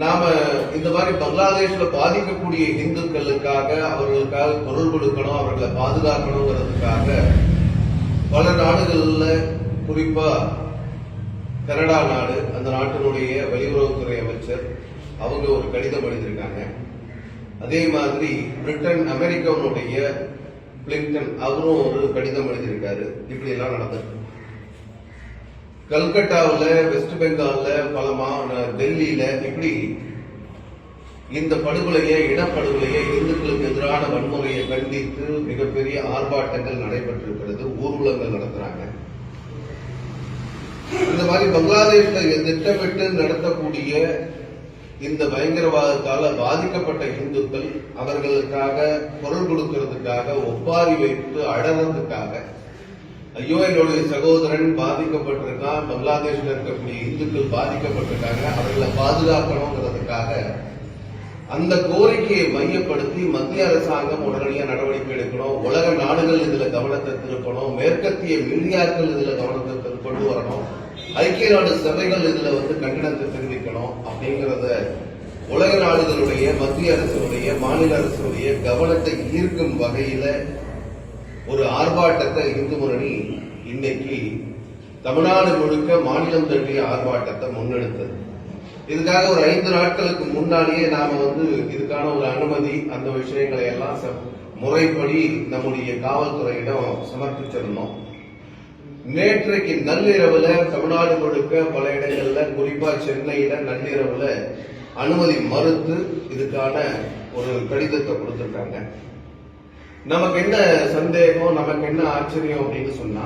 நாம இந்த மாதிரி பங்களாதேஷ்ல பாதிக்கக்கூடிய இந்துக்களுக்காக அவர்களுக்காக குரல் கொடுக்கணும் அவர்களை பாதுகாக்கணுங்கிறதுக்காக பல நாடுகள்ல குறிப்பா கனடா நாடு அந்த நாட்டினுடைய வெளியுறவுத்துறை அமைச்சர் அவங்க ஒரு கடிதம் எழுதியிருக்காங்க. அதே மாதிரி பிரிட்டன் அமெரிக்காவுடைய பிளிங்டன் அவரும் ஒரு கடிதம் எழுதியிருக்காரு. இப்படி எல்லாம் நடந்திருக்கு. கல்கட்டாவுல வெஸ்ட் பெங்கால்ல பல டெல்லியில இப்படி இந்த படுகொலையை இனப்படுகொலையை இந்துக்களுக்கு எதிரான வன்முறையை கண்டித்து மிகப்பெரிய ஆர்ப்பாட்டங்கள் நடைபெற்றிருக்கிறது ஊர்வலங்கள் நடத்துறாங்க. இந்த மாதிரி பங்களாதேஷ்ல திட்டமிட்டு நடத்தக்கூடிய இந்த பயங்கரவாதத்தால பாதிக்கப்பட்ட இந்துக்கள் அவர்களுக்காக குரல் கொடுக்கிறதுக்காக ஒப்பாரி வைத்து அடறதுக்காக ஐயோ என்னுடைய சகோதரன் பாதிக்கப்பட்டிருக்கான். பங்களாதேஷ்ல இருக்கக்கூடிய இந்துக்கள் பாதிக்கப்பட்டிருக்காங்க. அவர்களை பாதுகாக்கணுங்கிறதுக்காக அந்த கோரிக்கையை மையப்படுத்தி மத்திய அரசாங்கம் உடனடியா நடவடிக்கை எடுக்கணும். உலக நாடுகள் இதுல கவனத்தை திருப்பணும். மேற்கத்திய மீடியாக்கள் இதுல கவனத்தை கொண்டு வரணும். ஐக்கிய நாடு சபைகள் இதுல வந்து கண்டனத்தை தெரிவிக்கணும் அப்படிங்கிறத உலக நாடுகளுடைய மத்திய அரசுடைய மாநில அரசுடைய கவனத்தை ஈர்க்கும் வகையில ஒரு ஆர்ப்பாட்டத்தை இந்து முன்னணி இன்னைக்கு தமிழ்நாடு முழுக்க மாநிலம் தழுவிய ஆர்ப்பாட்டத்தை முன்னெடுத்தது. இதுக்காக ஒரு ஐந்து நாட்களுக்கு முன்னாடியே நாம வந்து இதுக்கான ஒரு அனுமதி அந்த விஷயங்களை எல்லாம் ச- முறைப்படி நம்முடைய காவல்துறையிடம் சமர்ப்பிச்சிருந்தோம் நேற்றைக்கு நள்ளிரவுல தமிழ்நாடு முழுக்க பல இடங்கள்ல குறிப்பா சென்னையில நள்ளிரவுல அனுமதி மறுத்து இதுக்கான ஒரு கடிதத்தை கொடுத்திருக்காங்க. நமக்கு என்ன சந்தேகம் நமக்கு என்ன ஆச்சரியம் அப்படின்னு சொன்னா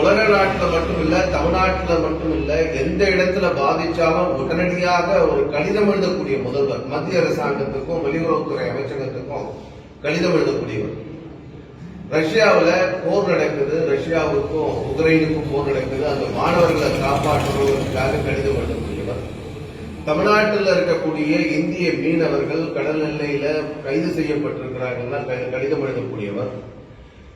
உலக நாட்டுல மட்டும் இல்ல தமிழ்நாட்டுல மட்டும் இல்ல எந்த இடத்துல பாதிச்சாலும் உடனடியாக ஒரு கடிதம் எழுதக்கூடிய முதல்வர் மத்திய அரசாங்கத்துக்கும் வெளியுறவுத்துறை அமைச்சகத்துக்கும் கடிதம் எழுதக்கூடியவர். ரஷ்யாவில் போர் நடக்குது ரஷ்யாவுக்கும் உக்ரைனுக்கும் போர் நடக்குது அந்த மாணவர்களை காப்பாற்றுவதற்காக கடிதம் எழுதக்கூடியவர். தமிழ்நாட்டில் இருக்கக்கூடிய இந்திய மீனவர்கள் கடல் எல்லையில கைது செய்யப்பட்டிருக்கிறார்கள் கடிதம் எழுதக்கூடியவர்.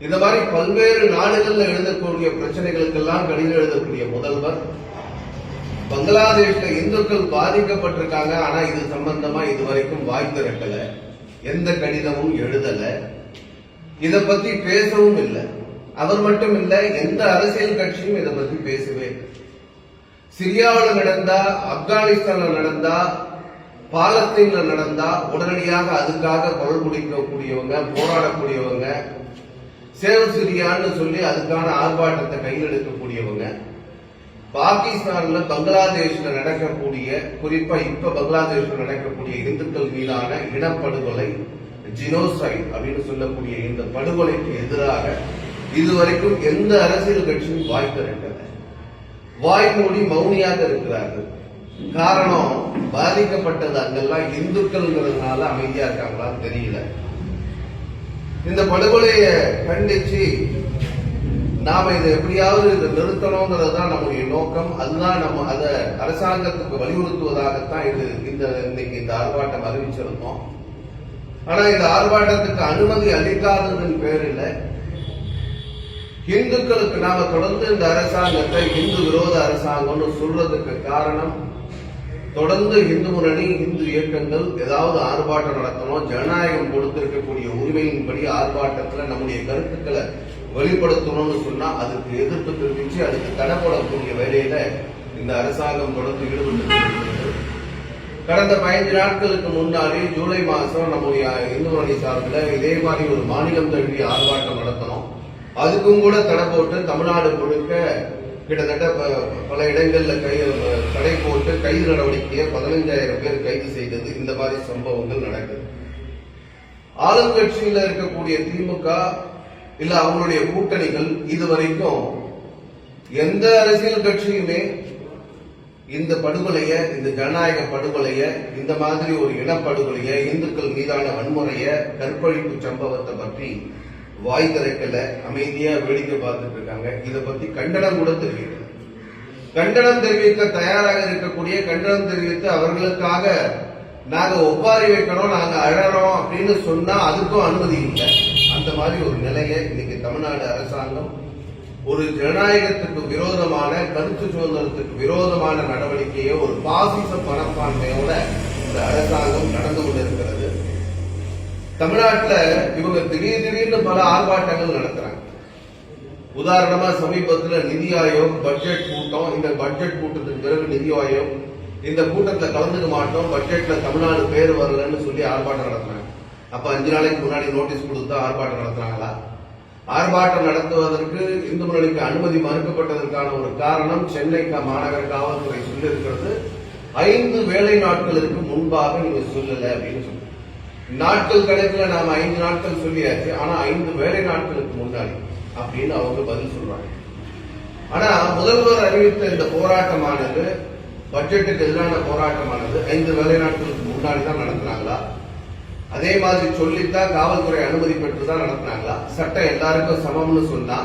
இந்த மாதிரி பல்வேறு நாடுகளில் எழுதக்கூடிய பிரச்சனைகளுக்கெல்லாம் கடிதம் எழுதக்கூடிய முதல்வர். பங்களாதேஷ்ல இந்துக்கள் பாதிக்கப்பட்டிருக்காங்க ஆனா இது சம்பந்தமா இதுவரைக்கும் வாய் திறக்கல எந்த கடிதமும் எழுதல. இத பத்தி பேசவும் இல்லை. அவர் மட்டும் இல்ல எந்த அரசியல் கட்சியும் இதை பத்தி பேசவே இல்லை. சிரியாவில் நடந்தா ஆப்கானிஸ்தான்ல நடந்தா பாலஸ்தீன்ல நடந்தா உடனடியாக அதுக்காக குரல் குடிக்கக்கூடியவங்க போராடக்கூடியவங்க சேவ் சிரியான்னு சொல்லி அதுக்கான ஆர்ப்பாட்டத்தை கையில் எடுக்கக்கூடியவங்க பாகிஸ்தான்ல பங்களாதேஷ்ல நடக்கக்கூடிய குறிப்பா இப்ப பங்களாதேஷ்ல நடக்கக்கூடிய இந்துக்கள் மீதான இனப்படுகொலை ஜினோசைட் அப்படின்னு சொல்லக்கூடிய இந்த படுகொலைக்கு எதிராக இதுவரைக்கும் எந்த அரசியல் கட்சியும் வாய்ப்பு இருக்கிறது வாய் மூடி மௌனியாக இருக்கிறார்கள். காரணம் பாதிக்கப்பட்டது அங்கெல்லாம் இந்துக்கள்ங்கிறதுனால அமைதியா இருக்காங்களான்னு தெரியல. இந்த படுகொலைய கண்டிச்சு நாம இதை எப்படியாவது இதை நிறுத்தணுங்கிறது தான் நம்முடைய நோக்கம். அதுதான் நம்ம அதை அரசாங்கத்துக்கு வலியுறுத்துவதாகத்தான் இது இந்த இன்னைக்கு இந்த ஆர்ப்பாட்டம் அறிவிச்சிருந்தோம். ஆனா இந்த ஆர்ப்பாட்டத்துக்கு அனுமதி அளிக்காததன் பேரில் இந்துக்களுக்கு நாம தொடர்ந்து இந்த அரசாங்கத்தை இந்து விரோத அரசாங்கம்னு சொல்றதுக்கு காரணம் தொடர்ந்து இந்து முன்னணி இந்து இயக்கங்கள் ஏதாவது ஆர்ப்பாட்டம் நடத்தணும் ஜனநாயகம் கொடுத்திருக்கக்கூடிய உரிமையின்படி ஆர்ப்பாட்டத்தில் நம்முடைய கருத்துக்களை வெளிப்படுத்தணும்னு சொன்னா அதுக்கு எதிர்ப்பு தெரிவிச்சு அதுக்கு தடை போடக்கூடிய வேலையில இந்த அரசாங்கம் தொடர்ந்து ஈடுபட்டு கடந்த பதினஞ்சு நாட்களுக்கு முன்னாடி ஜூலை மாசம் நம்முடைய இந்து முன்னணி சார்பில் இதே மாதிரி ஒரு மாநிலம் தழுவிய ஆர்ப்பாட்டம் நடத்தணும். அதுக்கும் கூட தடை போட்டு தமிழ்நாடு முழுக்க கிட்டத்தட்ட ப- பல இடங்கள்ல கை தடை போட்டு கைது நடவடிக்கையை பதினைஞ்சாயிரம் பேர் கைது செய்தது. இந்த மாதிரி சம்பவங்கள் நடக்குது. ஆளுங்கட்சியில இருக்கக்கூடிய திமுக இல்ல அவங்களுடைய கூட்டணிகள் இதுவரைக்கும் எந்த அரசியல் கட்சியுமே இந்த படுகொலைய இந்த ஜனநாயக படுகொலைய இந்த மாதிரி ஒரு இனப்படுகொலைய இந்துக்கள் மீதான வன்முறைய கற்பழிப்பு சம்பவத்தை பற்றி வாய் திறக்கல அமைதியா வேடிக்கை பார்த்துட்டு இருக்காங்க. இதை பத்தி கண்டனம் கூட தெரிவிக்கல. கண்டனம் தெரிவிக்க தயாராக இருக்கக்கூடிய கண்டனம் தெரிவித்து அவர்களுக்காக நாங்க ஒப்பாரி வைக்கணும் நாங்க அழறோம் அப்படின்னு சொன்னா அதுக்கும் அனுமதி இல்லை. அந்த மாதிரி ஒரு நிலையை இன்னைக்கு தமிழ்நாடு அரசாங்கம் ஒரு ஜனநாயகத்துக்கு விரோதமான கருத்து சுதந்திரத்துக்கு விரோதமான நடவடிக்கையை ஒரு பாசிச மனப்பான்மையோட இந்த அரசாங்கம் நடந்து கொண்டிருக்கிறது. தமிழ்நாட்டில் இவங்க திடீர் திடீர்னு பல ஆர்ப்பாட்டங்கள் நடத்துறாங்க. உதாரணமா சமீபத்தில் நிதி ஆயோக் பட்ஜெட் கூட்டம் இந்த பட்ஜெட் கூட்டத்துக்கு பிறகு நிதி ஆயோக் இந்த கூட்டத்தில் கலந்துக்க மாட்டோம் பட்ஜெட்ல தமிழ்நாடு பேர் வரலன்னு சொல்லி ஆர்ப்பாட்டம் நடத்துறாங்க. அப்ப அஞ்சு நாளைக்கு முன்னாடி நோட்டீஸ் கொடுத்து ஆர்ப்பாட்டம் நடத்துறாங்களா? ஆர்ப்பாட்டம் நடத்துவதற்கு இந்து முன்னணிக்கு அனுமதி மறுக்கப்பட்டதற்கான ஒரு காரணம் சென்னை மாநகர காவல்துறை சொல்லியிருக்கிறது. ஐந்து வேலை நாட்களுக்கு முன்பாக நீங்க சொல்லல அப்படின்னு சொல்லி நாட்கள் கணக்கில் நாம ஐந்து நாட்கள் சொல்லியாச்சு. ஆனா ஐந்து வேலை நாட்களுக்கு முன்னாடி அப்படின்னு அவங்க பதில் சொல்றாங்க. ஆனா முதல்வர் அறிவித்த இந்த போராட்டமானது பட்ஜெட்டுக்கு எதிரான போராட்டமானது ஐந்து வேலை நாட்களுக்கு முன்னாடி தான் நடத்தினாங்களா? அதே மாதிரி சொல்லித்தான் காவல்துறை அனுமதி பெற்று தான் நடத்தினாங்களா? சட்டம் எல்லாருக்கும் சமம்னு சொன்னா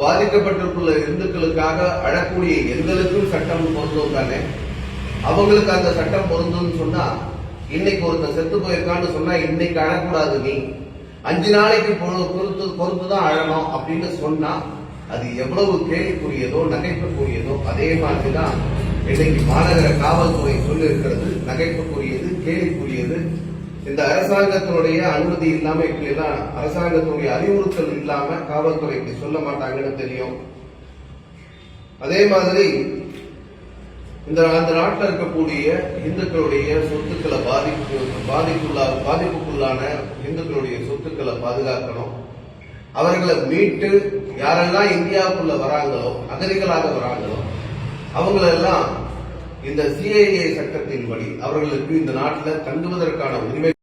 பாதிக்கப்பட்டிருக்குள்ள இந்துக்களுக்காக அழக்கூடிய எங்களுக்கும் சட்டம் பொருந்தும் தானே? அவங்களுக்கு அந்த சட்டம் பொருந்தும்னு சொன்னா இன்னைக்கு ஒருத்தன் செத்து போயிருக்கான்னு சொன்னா இன்னைக்கு அழக்கூடாது நீ. அஞ்சு நாளைக்கு பொறுத்து பொறுத்து தான் அழணும் அப்படின்னு சொன்னா அது எவ்வளவு கேள்விக்குரியதோ நகைப்புக்குரியதோ அதே மாதிரிதான் இன்னைக்கு மாநகர காவல்துறை சொல்லி இருக்கிறது நகைப்புக்குரியது கேள்விக்குரியது இந்த அரசாங்கத்தினுடைய அனுமதி இல்லாம இப்படி எல்லாம் அரசாங்கத்தினுடைய அறிவுறுத்தல் இல்லாம காவல்துறைக்கு சொல்ல மாட்டாங்கன்னு தெரியும். அதே மாதிரி இந்த அந்த நாட்டில் இருக்கக்கூடிய இந்துக்களுடைய சொத்துக்களை பாதிப்பு பாதிப்புள்ளா பாதிப்புக்குள்ளான இந்துக்களுடைய சொத்துக்களை பாதுகாக்கணும். அவர்களை மீட்டு யாரெல்லாம் இந்தியாவுக்குள்ள வராங்களோ அகதிகளாக வராங்களோ அவங்களெல்லாம் இந்த சிஐஏ சட்டத்தின்படி அவர்களுக்கு இந்த நாட்டில் தங்குவதற்கான உரிமை